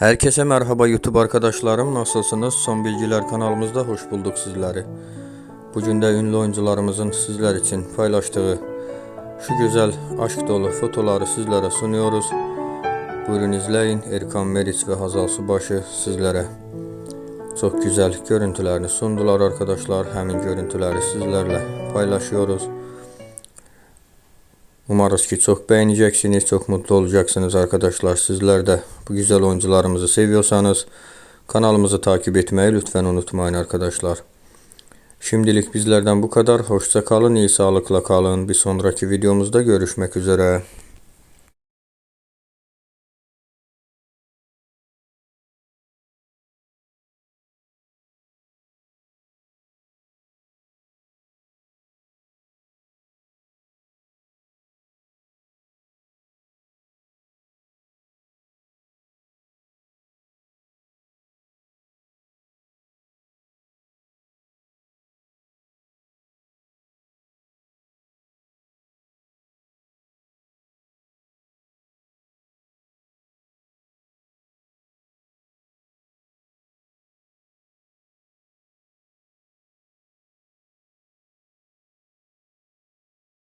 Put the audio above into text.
Herkese merhaba YouTube arkadaşlarım. Nasılsınız? Son Bilgiler kanalımızda hoş bulduk sizleri. Bugün de ünlü oyuncularımızın sizler için paylaştığı şu güzel aşk dolu fotoları sizlere sunuyoruz. Buyurun izleyin. Erkan Meriç ve Hazal Subaşı sizlere çok güzel görüntülerini sundular arkadaşlar. Hemen görüntüleri sizlerle paylaşıyoruz. Umarız ki çok beğeneceksiniz, çok mutlu olacaksınız arkadaşlar. Sizler de bu güzel oyuncularımızı seviyorsanız kanalımızı takip etmeyi lütfen unutmayın arkadaşlar. Şimdilik bizlerden bu kadar. Hoşça kalın, iyi sağlıkla kalın. Bir sonraki videomuzda görüşmek üzere.